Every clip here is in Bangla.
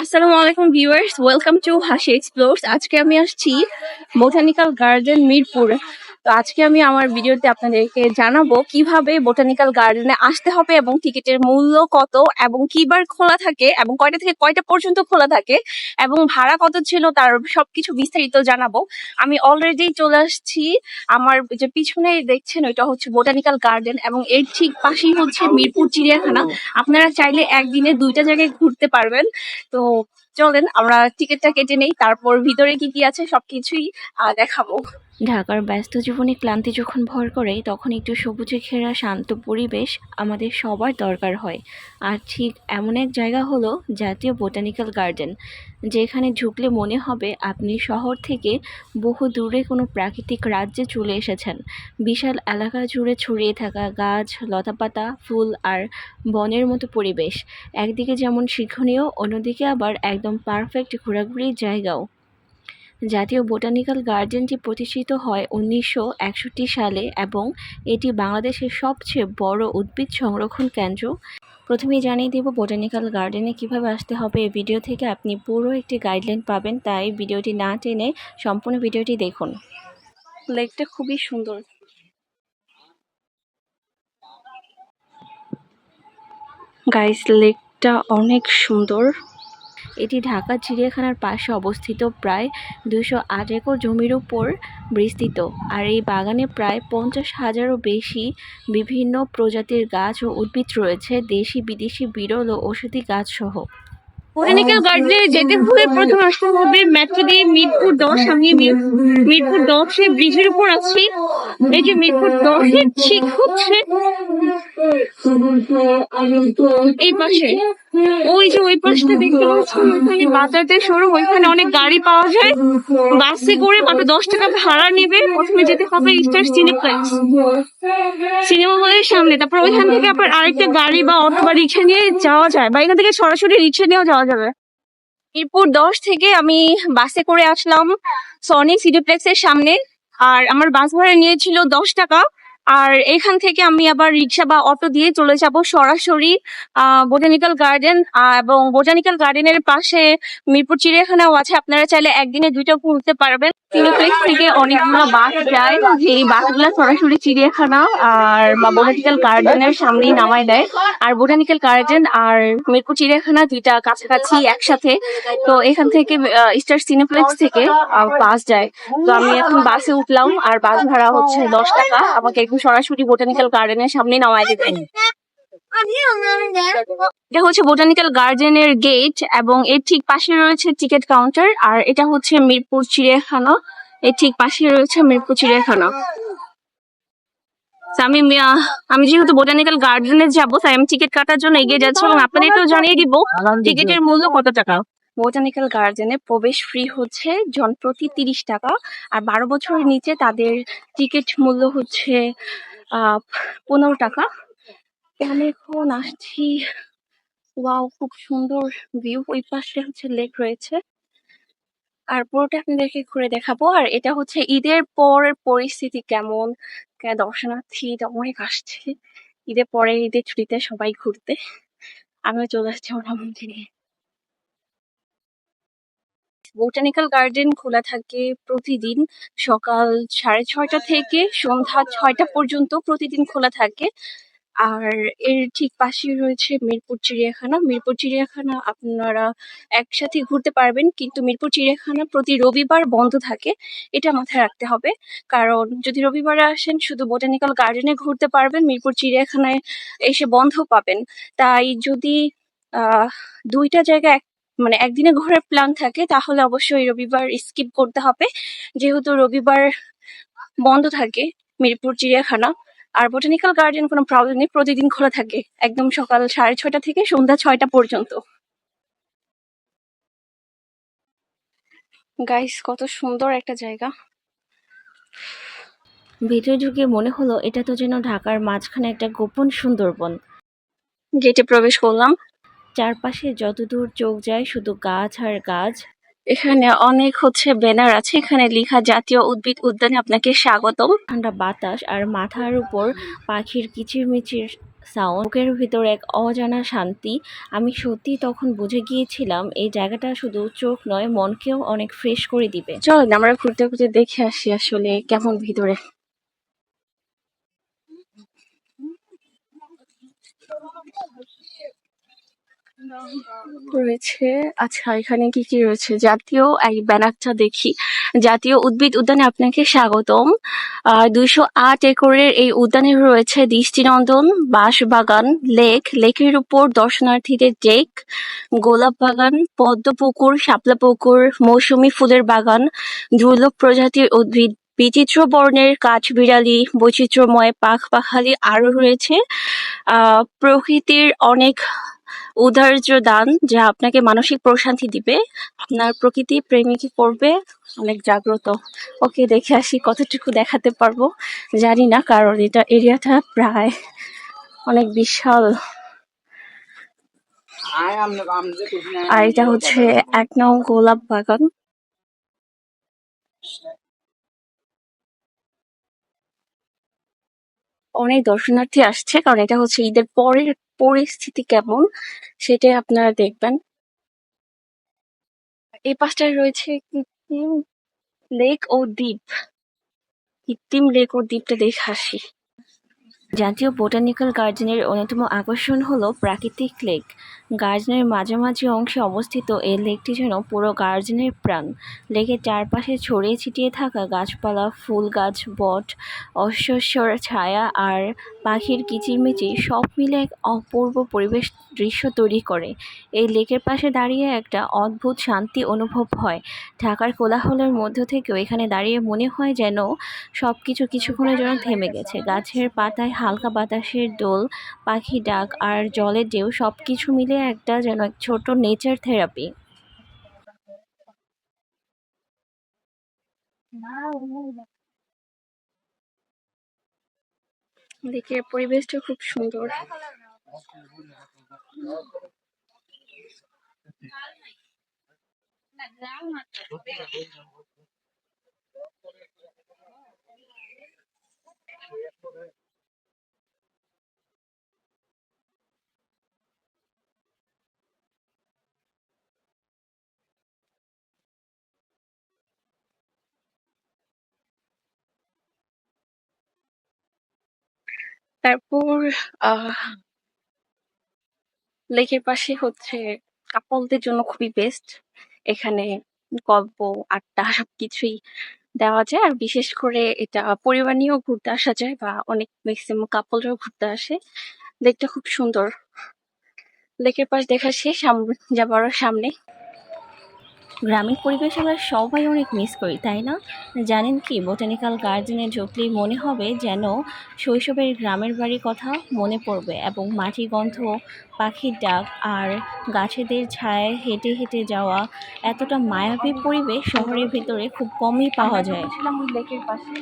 আসসালামু আলাইকুম viewers welcome to Hasi explores. আজকে আমি আসছি বোটানিক্যাল গার্ডেন মিরপুর। তো আজকে আমি আমার ভিডিওতে আপনাদেরকে জানাব কীভাবে বোটানিক্যাল গার্ডেনে আসতে হবে এবং টিকিটের মূল্য কত এবং কিবার খোলা থাকে এবং কয়টা থেকে কয়টা পর্যন্ত খোলা থাকে এবং ভাড়া কত ছিল তার সবকিছু বিস্তারিত জানাব। আমি অলরেডি চলে আসছি। আমার যে পিছনে দেখছেন ওইটা হচ্ছে বোটানিক্যাল গার্ডেন এবং এর ঠিক পাশেই হচ্ছে মিরপুর চিড়িয়াখানা। আপনারা চাইলে একদিনে দুইটা জায়গায় ঘুরতে পারবেন। তো চলেন, আমরা টিকিটটা কেটে নেই, তারপর ভিতরে কি কি আছে সবকিছুই দেখাবো। ঢাকার ব্যস্ত জীবনে ক্লান্তি যখন ভর করে, তখন একটু সবুজে ঘেরা শান্ত পরিবেশ আমাদের সবার দরকার হয়। আর ঠিক এমন এক জায়গা হলো জাতীয় বোটানিক্যাল গার্ডেন, যেখানে ঢুকলে মনে হবে আপনি শহর থেকে বহু দূরে কোনো প্রাকৃতিক রাজ্যে চলে এসেছেন। বিশাল এলাকা জুড়ে ছড়িয়ে থাকা গাছ, লতাপাতা, ফুল আর বনের মতো পরিবেশ। একদিকে যেমন শিক্ষণীয়, অন্যদিকে আবার একদম পারফেক্ট ঘোরাঘুরির জায়গাও। জাতীয় বোটানিক্যাল গার্ডেনটি প্রতিষ্ঠিত হয় উনিশশো একষট্টি সালে এবং এটি বাংলাদেশের সবচেয়ে বড় উদ্ভিদ সংরক্ষণ কেন্দ্র। প্রথমেই জানিয়ে দেব বোটানিক্যাল গার্ডেনে কীভাবে আসতে হবে। এই ভিডিও থেকে আপনি পুরো একটি গাইডলাইন পাবেন, তাই ভিডিওটি না টেনে সম্পূর্ণ ভিডিওটি দেখুন। লেকটা খুবই সুন্দর। গাইস লেকটা অনেক সুন্দর। এটি ঢাকা চিড়িয়াখানার পাশে অবস্থিত প্রায় দুশো আট একর জমির উপর বিস্তৃত। আর এই বাগানে প্রায় পঞ্চাশ হাজারও বেশি বিভিন্ন প্রজাতির গাছ ও উদ্ভিদ রয়েছে দেশি বিদেশি বিরল ও ঔষধি গাছসহ। বোটানিক্যাল গার্ডেনে যেতে হলে প্রথমে আসতে হবে মেট্রো দিয়ে মিরপুর দশ আমি মিরপুর দশে ব্রিজের উপর আছি। এই যে মিরপুর দশের ঠিক হচ্ছে। এই পাশে ওই যে ওই পাশটা দেখতে পাচ্ছেন ওইখানে বাজারদের শোরুম ওইখানে অনেক গাড়ি পাওয়া যায়। বাসে করে মাত্র দশ টাকা ভাড়া নেবে। প্রথমে যেতে হবে স্টার সিনেপ্লেক্স সিনেমা হলের সামনে। তারপর ওইখান থেকে আবার আরেকটা গাড়ি বা অটো বা রিক্সা নিয়ে যাওয়া যায় বা এখান থেকে সরাসরি রিক্সা নিয়েও যাওয়া যাবে। মিরপুর দশ থেকে আমি বাসে করে আসলাম সনিক সিটিপ্লেক্সের সামনে। আর আমার বাস ভাড়া নিয়েছিল দশ টাকা। আর এখান থেকে আমি আবার রিক্সা বা অটো দিয়ে চলে যাব সরাসরি বোটানিক্যাল গার্ডেন এবং বোটানিক্যাল গার্ডেনের পাশে মিরপুর চিড়িয়াখানাও আছে। আপনারা চাইলে একদিনে দুইটা ঘুরতে পারবেন। সিনেপ্লেক্স থেকে অনেকগুলো বাস যায় যে বাসগুলো সরাসরি চিড়িয়াখানা আর বোটানিক্যাল গার্ডেনের সামনেই নামায় দেয়। আর বোটানিক্যাল গার্ডেন আর মিরপুর চিড়িয়াখানা দুইটা কাছাকাছি একসাথে। তো এখান থেকে স্টার সিনেপ্লেক্স থেকে বাস যায়। তো আমি এখন বাসে উঠলাম, আর বাস ভাড়া হচ্ছে দশ টাকা। আমাকে একদম সরাসরি বোটানিক্যাল গার্ডেনের সামনে নামায় দেবে এটা হচ্ছে বোটানিক্যাল গার্ডেনের গেট এবং এর ঠিক পাশে রয়েছে টিকিট কাউন্টার আর এটা হচ্ছে মিরপুর চিড়িয়াখানা। এর ঠিক পাশে রয়েছে মিরপুর চিড়িয়াখানা। আমি আমি যেহেতু বোটানিক্যাল গার্ডেনে যাব তাই আমি টিকিট কাটার জন্য এগিয়ে যাচ্ছি এবং আপনাদেরকেও জানিয়ে দিব টিকিটের মূল্য কত টাকা? বোটানিক্যাল গার্ডেনে প্রবেশ ফ্রি হচ্ছে জন প্রতি তিরিশ টাকা। আর বারো বছরের নিচে তাদের টিকিট মূল্য হচ্ছে পনেরো টাকা। আমি এখন আসছি। ওয়াও খুব সুন্দর ভিউ ওই পাশে হচ্ছে লেক রয়েছে। আর পুরোটা আপনাদেরকে ঘুরে দেখাবো। আর এটা হচ্ছে ঈদের পরের পরিস্থিতি কেমন? দর্শনার্থী? অনেক আসছে। ঈদের পরে ঈদের ছুটিতে সবাই ঘুরতে। আমিও চলে আসছি মোটামুটি বোটানিক্যাল গার্ডেন খোলা থাকে প্রতিদিন সকাল সাড়ে ছয়টা থেকে সন্ধ্যা ছয়টা পর্যন্ত প্রতিদিন খোলা থাকে। আর এর ঠিক পাশে রয়েছে মিরপুর চিড়িয়াখানা। মিরপুর চিড়িয়াখানা আপনারা একসাথে ঘুরতে পারবেন, কিন্তু মিরপুর চিড়িয়াখানা প্রতি রবিবার বন্ধ থাকে, এটা মাথায় রাখতে হবে। কারণ যদি রবিবারে আসেন, শুধু বোটানিক্যাল গার্ডেনে ঘুরতে পারবেন, মিরপুর চিড়িয়াখানায় এসে বন্ধ পাবেন। তাই যদি দুইটা জায়গা এক মানে একদিনে ঘোরার প্ল্যান থাকে তাহলে অবশ্যই রবিবার স্কিপ করতে হবে। যেহেতু রবিবার বন্ধ থাকে মিরপুর চিড়িয়াখানা আর বোটানিক্যাল গার্ডেন কোনো প্রবলেম নেই প্রতিদিন খোলা থাকে একদম সকাল সাড়ে ছয়টা থেকে সন্ধ্যা ছয়টা পর্যন্ত। গাইস কত সুন্দর একটা জায়গা। ভিতরে ঢুকে মনে হলো এটা তো যেন ঢাকার মাঝখানে একটা গোপন সুন্দরবন। গেটে প্রবেশ করলাম। চারপাশে যতদূর চোখ যায় শুধু গাছ আর গাছ। এখানে অনেক হচ্ছে ব্যানার আছে এখানে লেখা জাতীয় উদ্ভিদ উদ্যানে আপনাকে স্বাগতম। ঠান্ডা বাতাস আর মাথার উপর পাখির কিচিরমিচির সাউন্ড বুকের ভিতর এক অজানা শান্তি। আমি সত্যি তখন বুঝে গিয়েছিলাম এই জায়গাটা শুধু চোখ নয় মনকেও অনেক ফ্রেশ করে দিবে। চলেন আমরা ঘুরতে ঘুরতে দেখে আসি আসলে কেমন ভিতরে। রয়েছে। আচ্ছা এখানে কি কি রয়েছে? জাতীয়, এই ব্যানারটা দেখি। জাতীয় উদ্ভিদ উদ্যানে আপনাকে স্বাগতম। দুইশো আট একরের এই উদ্যানে রয়েছে দৃষ্টিনন্দন, বাঁশবাগান, লেক। লেকের উপর দর্শনার্থীদের ডেক, গোলাপ বাগান পদ্ম পুকুর শাপলা পুকুর, মৌসুমী ফুলের বাগান, দুর্লভ প্রজাতির উদ্ভিদ, বিচিত্র বর্ণের কাঠবিড়ালি বৈচিত্র্যময় পাখ পাখালি আরও রয়েছে। প্রকৃতির অনেক উদার্য দান যা আপনাকে মানসিক প্রশান্তি দিবে আপনার প্রকৃতি প্রেমিকে করবে। অনেক জাগ্রত। ওকে দেখে আসি কতটুকু দেখাতে পারব। জানি না কারণ এটা এরিয়াটা প্রায় অনেক বিশাল। আর এটা হচ্ছে এক নং গোলাপ বাগান। অনেক দর্শনার্থী আসছে কারণ এটা হচ্ছে ঈদের পরের পরিস্থিতি কেমন, সেটাই আপনারা দেখবেন। এই পাশটায় রয়েছে কৃত্রিম লেক ও দ্বীপ। কৃত্রিম লেক ও দ্বীপটা দেখে আসি। জাতীয় বোটানিক্যাল গার্ডেনের অন্যতম আকর্ষণ হলো প্রাকৃতিক লেক। গার্ডেনের মাঝামাঝি অংশে অবস্থিত এই লেকটি যেন পুরো গার্ডেনের প্রাণ। লেকের চারপাশে ছড়িয়ে ছিটিয়ে থাকা গাছপালা, ফুল গাছ, বট অশ্বস্যর ছায়া আর পাখির কিচিরমিচির সব মিলে এক অপূর্ব পরিবেশ দৃশ্য তৈরি করে। এই লেকের পাশে দাঁড়িয়ে একটা অদ্ভুত শান্তি অনুভব হয়। ঢাকার কোলাহলের মধ্য থেকেও এখানে দাঁড়িয়ে মনে হয় যেন সব কিছু কিছুক্ষণের জন্য থেমে গেছে। গাছের পাতায় হালকা বাতাসের দোল, পাখি ডাক আর জলের ঢেউ সব কিছু মিলে একটা যেন এক ছোট নেচার থেরাপি দেখে পরিবেশটা খুব সুন্দর। তারপর আহ লেকের পাশে হচ্ছে কাপলদের জন্য খুবই বেস্ট এখানে গল্প, আড্ডা সবকিছুই দেওয়া যায়। আর বিশেষ করে এটা পরিবার নিয়েও ঘুরতে আসা যায় বা অনেক ম্যাক্সিমাম কাপলরাও ঘুরতে আসে। লেকটা খুব সুন্দর। লেকের পাশ দেখা শেষ, আমরা যাব আরও সামনে। গ্রামীণ পরিবেশ আমরা সবাই অনেক মিস করি, তাই না? জানেন কি বোটানিক্যাল গার্ডেনে ঢুকলেই মনে হবে যেন শৈশবের গ্রামের বাড়ির কথা মনে পড়বে এবং মাটি গন্ধ, পাখির ডাক আর গাছেদের ছায়ায় হেঁটে হেঁটে যাওয়া এতটা মায়াবী পরিবেশ শহরের ভিতরে খুব কমই পাওয়া যায়। লেকের পাশে।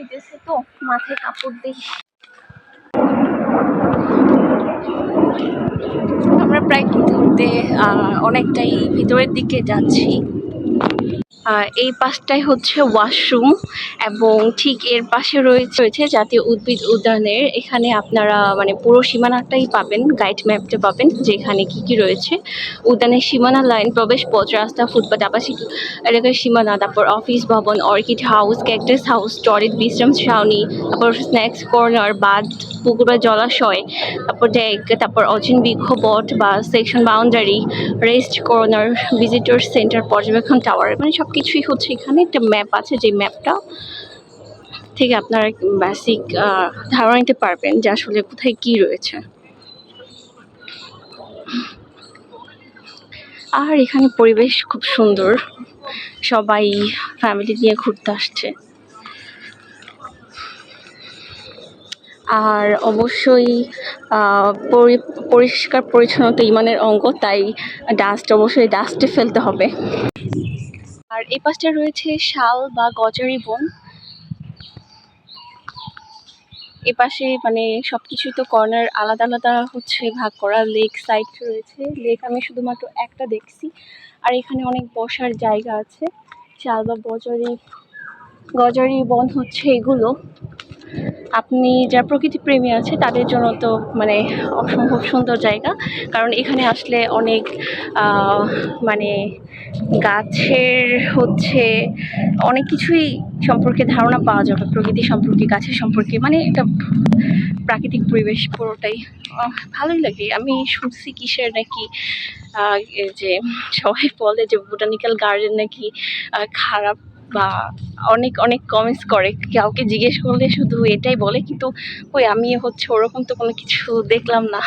আগুন দিতেছে তো মাথায় কাপড় দিই আমরা প্রায় ঘুরতে অনেকটাই ভিতরের দিকে যাচ্ছি। এই পাশটাই হচ্ছে ওয়াশরুম এবং ঠিক এর পাশে রয়েছে রয়েছে জাতীয় উদ্ভিদ উদ্যানের। এখানে আপনারা মানে পুরো সীমানাটাই পাবেন গাইড ম্যাপটা পাবেন, যেখানে কি কি রয়েছে। উদ্যানের সীমানা লাইন প্রবেশ পথ, রাস্তা, ফুটপাত, আবাসিক এলাকার সীমানা, তারপর অফিস ভবন orchid house cactus house toilet বিশ্রাম ছাউনি, তারপর স্ন্যাক্স কর্নার বাঁধ, পুকুর বা জলাশয়, তারপর ডেক তারপর অচিন বৃক্ষ বা section boundary rest corner visitor centre পর্যবেক্ষণ টাওয়ার মানে সব কিছুই হচ্ছে এখানে। একটা ম্যাপ আছে যে ম্যাপটা থেকে আপনারা বেসিক ধারণা নিতে পারবেন যে আসলে কোথায় কি রয়েছে। আর এখানে পরিবেশ খুব সুন্দর। সবাই ফ্যামিলি নিয়ে ঘুরতে আসছে। আর অবশ্যই পরিষ্কার পরিচ্ছন্নতা ইমানের অঙ্গ, তাই ডাস্ট অবশ্যই ডাস্টে ফেলতে হবে। আর এই পাশটা রয়েছে শাল বা গজারি বন। এ পাশে মানে সবকিছুই তো কর্নার আলাদা আলাদা হচ্ছে, ভাগ করা লেক সাইড রয়েছে। লেক আমি শুধুমাত্র একটা দেখছি। আর এখানে অনেক বসার জায়গা আছে। চাল বা গজারি গজারি বন হচ্ছে এগুলো। আপনি যারা প্রকৃতি প্রেমী আছে, তাদের জন্য তো মানে অসম্ভব সুন্দর জায়গা। কারণ এখানে আসলে অনেক মানে গাছের হচ্ছে অনেক কিছুই সম্পর্কে ধারণা পাওয়া যাবে। প্রকৃতি সম্পর্কে, গাছের সম্পর্কে মানে এটা প্রাকৃতিক পরিবেশ পুরোটাই। ভালোই লাগে। আমি শুনছি কিসের নাকি যে সবাই বলে যে বোটানিক্যাল গার্ডেন নাকি খারাপ বা অনেক অনেক কমেন্টস করে। কাউকে জিজ্ঞেস করলে শুধু এটাই বলে, কিন্তু ওই আমি হচ্ছে ওরকম তো কোনো কিছু দেখলাম না।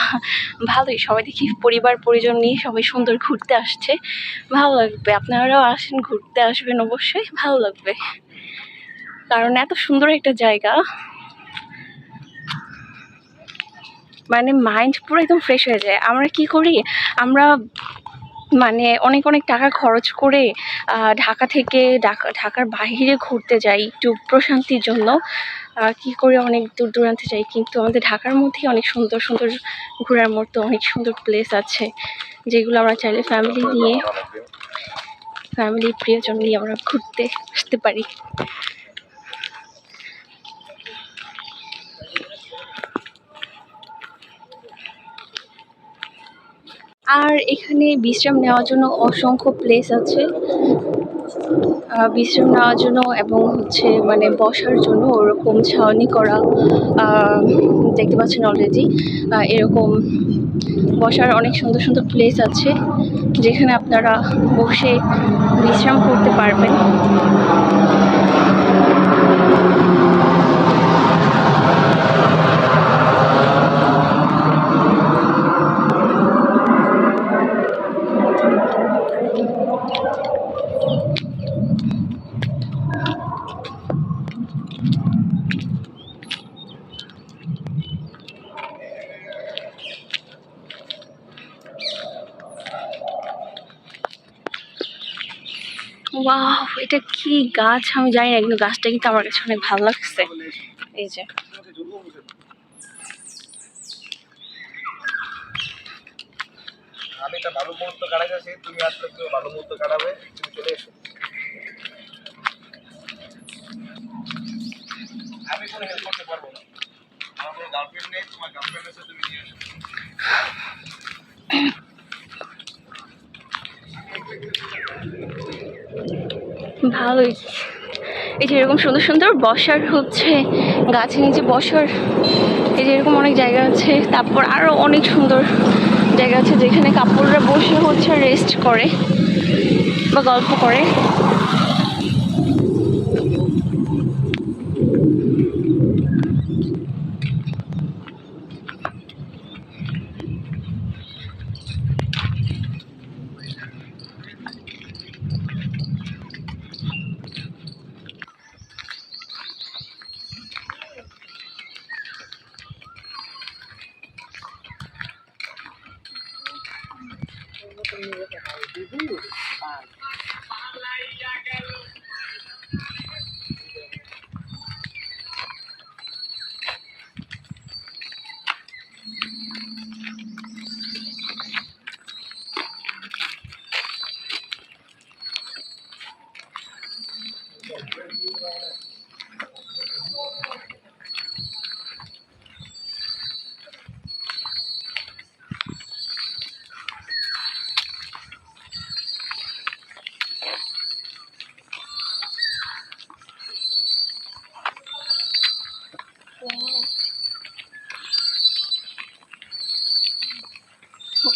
ভালোই, সবাই দেখি পরিবার, পরিজন নিয়ে সবাই সুন্দর ঘুরতে আসছে। ভালো লাগবে, আপনারাও আসেন, ঘুরতে আসবেন অবশ্যই, ভালো লাগবে। কারণ এত সুন্দর একটা জায়গা। মানে মাইন্ড পুরো একদম ফ্রেশ হয়ে যায়। আমরা কি করি? আমরা মানে অনেক অনেক টাকা খরচ করে ঢাকা থেকে ঢাকা, ঢাকার বাইরে ঘুরতে যাই একটু প্রশান্তির জন্য। কি করে অনেক দূর দূরান্তে যাই, কিন্তু আমাদের ঢাকার মধ্যেই অনেক সুন্দর সুন্দর ঘোরার মতো অনেক সুন্দর প্লেস আছে, যেগুলো আমরা চাইলে ফ্যামিলি নিয়ে ফ্যামিলি প্রিয়জন নিয়ে আমরা ঘুরতে আসতে পারি। আর এখানে বিশ্রাম নেওয়ার জন্য অসংখ্য প্লেস আছে। বিশ্রাম নেওয়ার জন্য এবং হচ্ছে মানে বসার জন্য ওরকম ছাউনি করা দেখতে পাচ্ছেন অলরেডি এরকম বসার অনেক সুন্দর সুন্দর প্লেস আছে, যেখানে আপনারা বসে বিশ্রাম করতে পারবেন ওয়াও এটা কি গাছ, আমি জানি না, কিন্তু গাছটা কিন্তু আমার কাছে অনেক ভালো লাগছে। এই যে। আমি ভালো মুহূর্ত তুমি আসলে ভালো মুহূর্ত কাটাবে, তুমি চলে এসো। আমি কোনো হেল্প করতে পারব না। আমার কোনো গার্লফ্রেন্ড নেই, তোমার তুমি নিয়ে এসো। ভালোই। এই যে এরকম সুন্দর সুন্দর বসার হচ্ছে গাছের নিচে বসার, এই যে এরকম অনেক জায়গা আছে। তারপর আরও অনেক সুন্দর জায়গা আছে যেখানে কাপড়রা বসে হচ্ছে রেস্ট করে বা গল্প করে। দিদি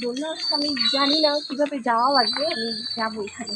দোলনা আমি জানি না কীভাবে যাওয়া লাগবে আমি যাব এখানে।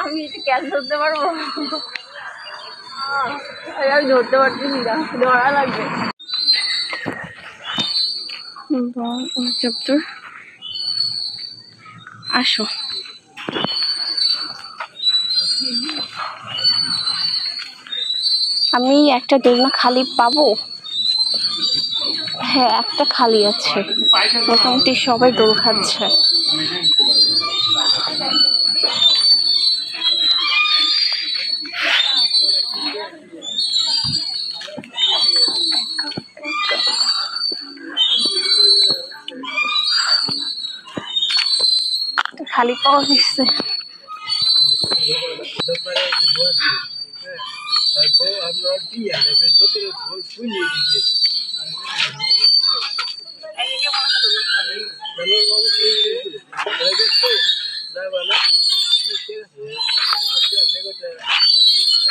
আমি এটা ক্যাচ ধরতে পারব? আমি ধরতে পারতেছি না ধরা লাগবে। চপ্তর আসো। আমি একটা দোলনা খালি পাবো? হ্যাঁ একটা খালি আছে। মোটামুটি সবাই দোল খাচ্ছে। খালি পাওয়া গেছে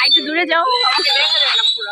একটু দূরে যাও আমাকে দেখা যায় না পুরো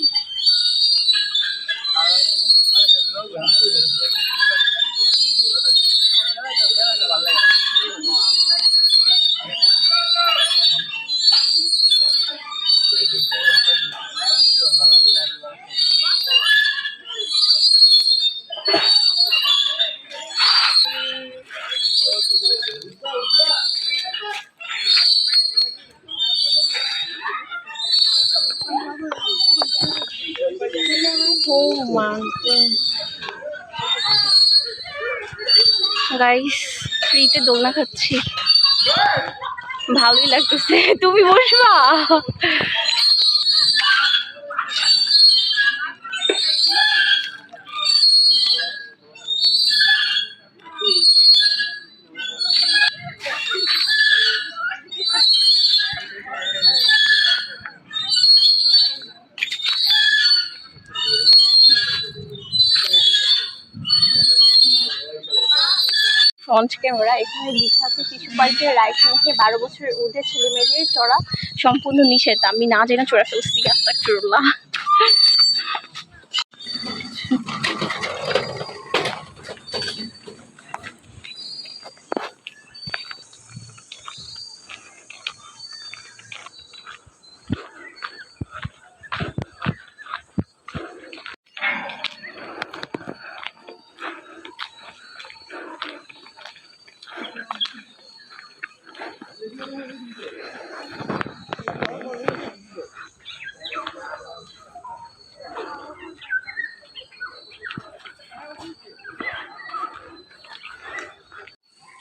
গাইস ফ্রিতে দোলনা খাচ্ছি। ভালোই লাগতেছে। তুমি বসবা? ফ্রন্ট ক্যামেরা এখানে লেখা আছে, শিশু পার্কে রায় বারো বছরের ঊর্ধ্বে ছেলে মেয়েদের চড়া সম্পূর্ণ নিষেধ। আমি না জেনে চড়া ফেলছি, আস্তাগফিরুল্লাহ।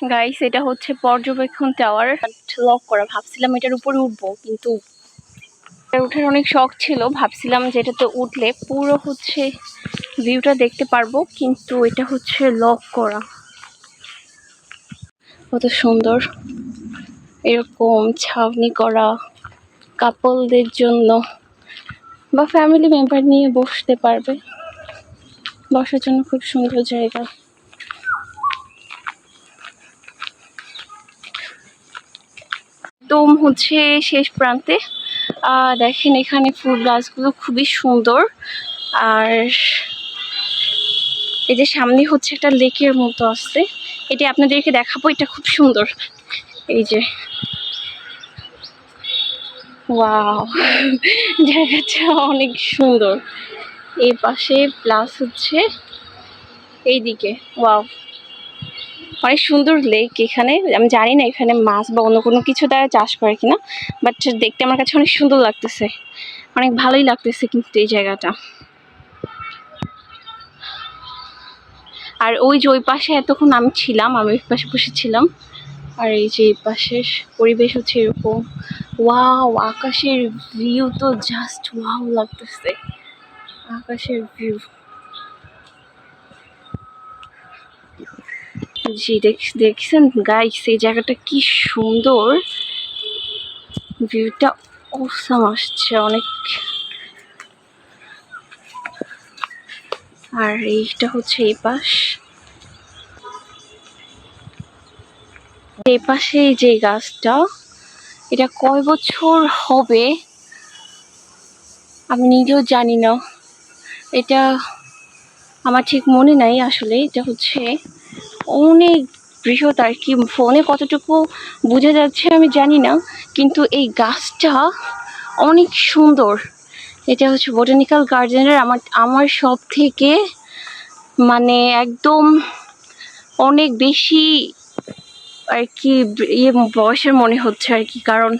গাইস এটা হচ্ছে পর্যবেক্ষণ টাওয়ার লক করা, ভাবছিলাম এটার উপরে উঠবো, কিন্তু ওঠার অনেক শখ ছিল। ভাবছিলাম যে এটাতে উঠলে পুরো হচ্ছে ভিউটা দেখতে পারব, কিন্তু এটা হচ্ছে লক করা। কত সুন্দর। এরকম ছাউনি করা কাপলদের জন্য বা ফ্যামিলি মেম্বার নিয়ে বসতে পারবে। বসার জন্য খুব সুন্দর জায়গা একদম হচ্ছে শেষ প্রান্তে। দেখেন এখানে ফুল গাছগুলো খুবই সুন্দর। আর এই যে সামনে হচ্ছে একটা লেকের মতো আসছে এটি আপনাদেরকে দেখাবো, এটা খুব সুন্দর। এই যে। ওয়াও, জায়গাটা অনেক সুন্দর। এই পাশে প্লাস হচ্ছে এইদিকে, ওয়াও। অনেক সুন্দর লেক এখানে। আমি জানি না এখানে মাছ বা অন্য কোনো কিছু দ্বারা চাষ করে কিনা বাট দেখতে আমার কাছে অনেক সুন্দর লাগতেছে। অনেক ভালোই লাগতেছে কিন্তু এই জায়গাটা। আর ওই যে ওই পাশে এতক্ষণ আমি ছিলাম, আমি ওই পাশে বসেছিলাম আর এই যে পাশের পরিবেশ হচ্ছে এরকম। ওয়াও আকাশের ভিউ তো জাস্ট ওয়াও লাগতেছে। আকাশের ভিউ জি, দেখ, দেখছেন গাইস এই জায়গাটা কি সুন্দর। ভিউটা অসাম আসছে, অনেক। আর এইটা হচ্ছে এই পাশ। এই পাশে যে গাছটা, এটা কয় বছর হবে? আমি নিজেও জানি না। এটা আমার ঠিক মনে নাই আসলে, এটা হচ্ছে অনেক বৃহৎ আর কি, ফোনে কতটুকু বোঝা যাচ্ছে আমি জানি না, কিন্তু এই গাছটা অনেক সুন্দর। এটা হচ্ছে বোটানিক্যাল গার্ডেনের আমার আমার সব থেকে মানে একদম অনেক বেশি আর কি ইয়ে বয়সের মনে হচ্ছে আর কি, কারণ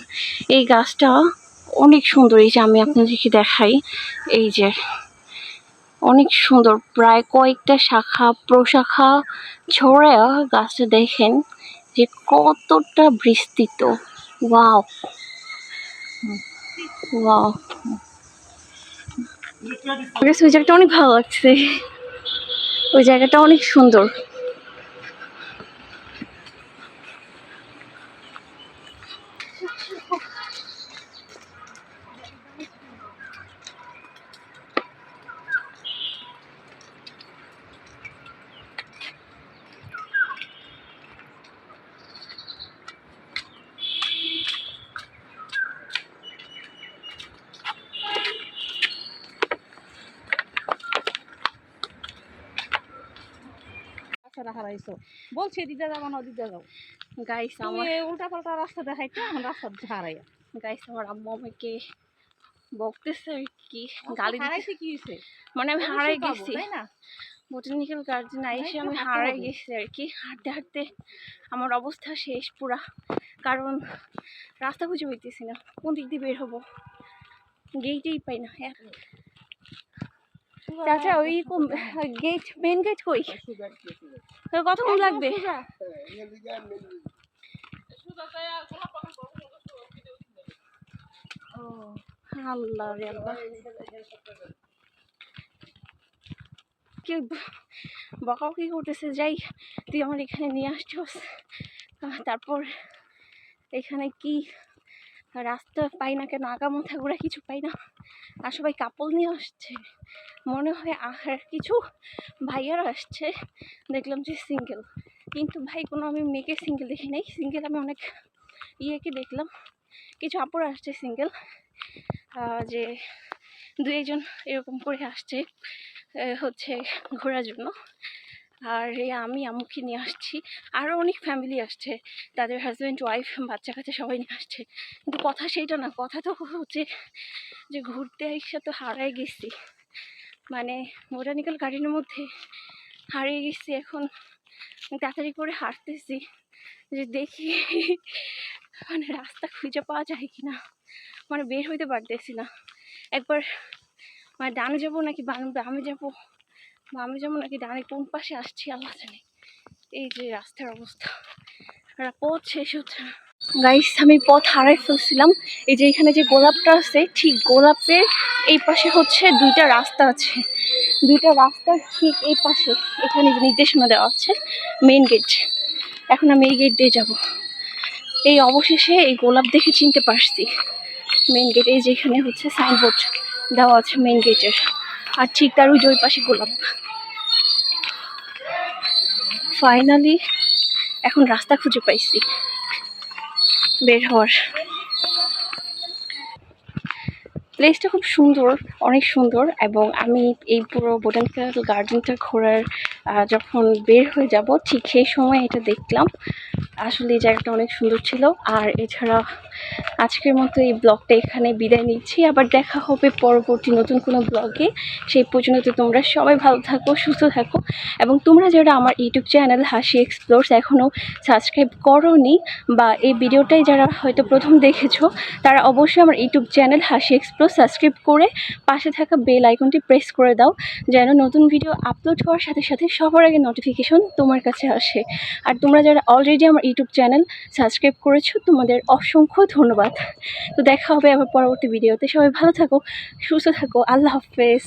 এই গাছটা অনেক সুন্দর। এই যে আমি আপনাদেরকে দেখাই, এই যে অনেক সুন্দর। প্রায় কয়েকটা শাখা, প্রশাখা ছড়া গাছে দেখেন যে কতটা বিস্তৃত। ওয়াও। ওয়াও। ওই জায়গাটা অনেক ভালো লাগছে। ওই জায়গাটা অনেক সুন্দর রাস্তাটা হারাইছো বলছি দিদা যাব না দিদা যাও। গাইস আমার উল্টা পাল্টা রাস্তা দেখাইতে এখন রাস্তা হারাইয়া গাইস আমার আম্মু আমাকে বকতেছে কি গালি দিতে হারাইছে কি হয়েছে মানে আমি হারাই গেছি। তাই না? বোটানিক্যাল গার্ডেন এসে আমি হারাই গেছি আর কি। হাঁটতে হাঁটতে আমার অবস্থা শেষ পুরা। কারণ রাস্তা খুঁজে পাইতেছি না। কোন দিক দিয়ে বের হব? গেটেই পাই না। চাচা ওই গেট মেন গেট কই? তো কতক্ষণ লাগবে? ও আল্লাহ কি বকাও কি করতেছে? যাই তুই আমার এখানে নিয়ে আসছস। তারপর এখানে কি রাস্তা পাই না কেন, আগা মাথা ঘোরা কিছু পাই না। আর সবাই কাপল নিয়ে আসছে। মনে হয় আর কিছু ভাইয়ারা আসছে। দেখলাম যে সিঙ্গেল কিন্তু ভাই, কোনো আমি মেয়েকে সিঙ্গেল দেখি নাই। সিঙ্গেল আমি অনেক ইয়েকে দেখলাম। কিছু আপুরা আসছে সিঙ্গেল যে দু একজন এরকম করে আসছে হচ্ছে ঘোরার জন্য। আর আমি আমুকে নিয়ে আসছি। আরও অনেক ফ্যামিলি আসছে। তাদের হাজব্যান্ড ওয়াইফ বাচ্চা কাচ্চা সবাই নিয়ে আসছে। কিন্তু কথা সেইটা না, কথা তো হচ্ছে যে ঘুরতে এসে তো হারাই গেছি। মানে বোটানিক্যাল গার্ডেনের মধ্যে হারিয়ে গেছি এখন। তাড়াতাড়ি করে হাঁটতেছি যে দেখি মানে রাস্তা খুঁজে পাওয়া যায় কি না মানে বের হইতে পারতেছি না। একবার মানে ডানে যাব নাকি বামে যাব? বামে যাব নাকি ডানে কোন পাশে আসছি, আল্লাহ জানে। এই যে রাস্তার অবস্থা। পথ শেষ হচ্ছে না। গাইস আমি পথ হারাই ফেলছিলাম। এই যে এখানে যে গোলাপটা আছে, ঠিক গোলাপের এই পাশে হচ্ছে দুইটা রাস্তা আছে। দুইটা রাস্তা ঠিক এই পাশে এখানে নির্দেশনা দেওয়া আছে মেইন গেট এখন আমি এই গেট দিয়ে যাব। এই অবশেষে এই গোলাপ দেখে চিনতে পারছি। মেইন গেট এই যে এখানে হচ্ছে সাইনবোর্ড দেওয়া আছে মেইন গেটের আর ঠিক তার ওই পাশে গোলাপ ফাইনালি এখন রাস্তা খুঁজে পাইছি। বের হওয়ার। প্লেসটা খুব সুন্দর, অনেক সুন্দর, এবং আমি এই পুরো বোটানিক্যাল গার্ডেনটা ঘোরার যখন বের হয়ে যাব, ঠিক সেই সময় এটা দেখলাম। আসলে এই জায়গাটা অনেক সুন্দর ছিল। আর এছাড়া আজকের মতো এই ব্লগটা এখানে বিদায় নিচ্ছি। আবার দেখা হবে পরবর্তী নতুন কোনো ব্লগে। সেই পর্যন্ত তোমরা সবাই ভালো থাকো, সুস্থ থাকো। এবং তোমরা যারা আমার ইউটিউব চ্যানেল হাসি এক্সপ্লোরস এখনও সাবস্ক্রাইব করোনি বা এই ভিডিওটাই যারা হয়তো প্রথম দেখেছ, তারা অবশ্যই আমার ইউটিউব চ্যানেল হাসি এক্সপ্লোর সাবস্ক্রাইব করে পাশে থাকা বেল আইকনটি প্রেস করে দাও। যেন নতুন ভিডিও আপলোড হওয়ার সাথে সাথে সবার আগে নোটিফিকেশন তোমার কাছে আসে। আর তোমরা যারা অলরেডি আমার ইউটিউব চ্যানেল সাবস্ক্রাইব করেছ, তোমাদের অসংখ্য ধন্যবাদ। তো দেখা হবে আবার পরবর্তী ভিডিওতে সবাই ভালো থাকো, সুস্থ থাকো, আল্লাহ হাফেজ।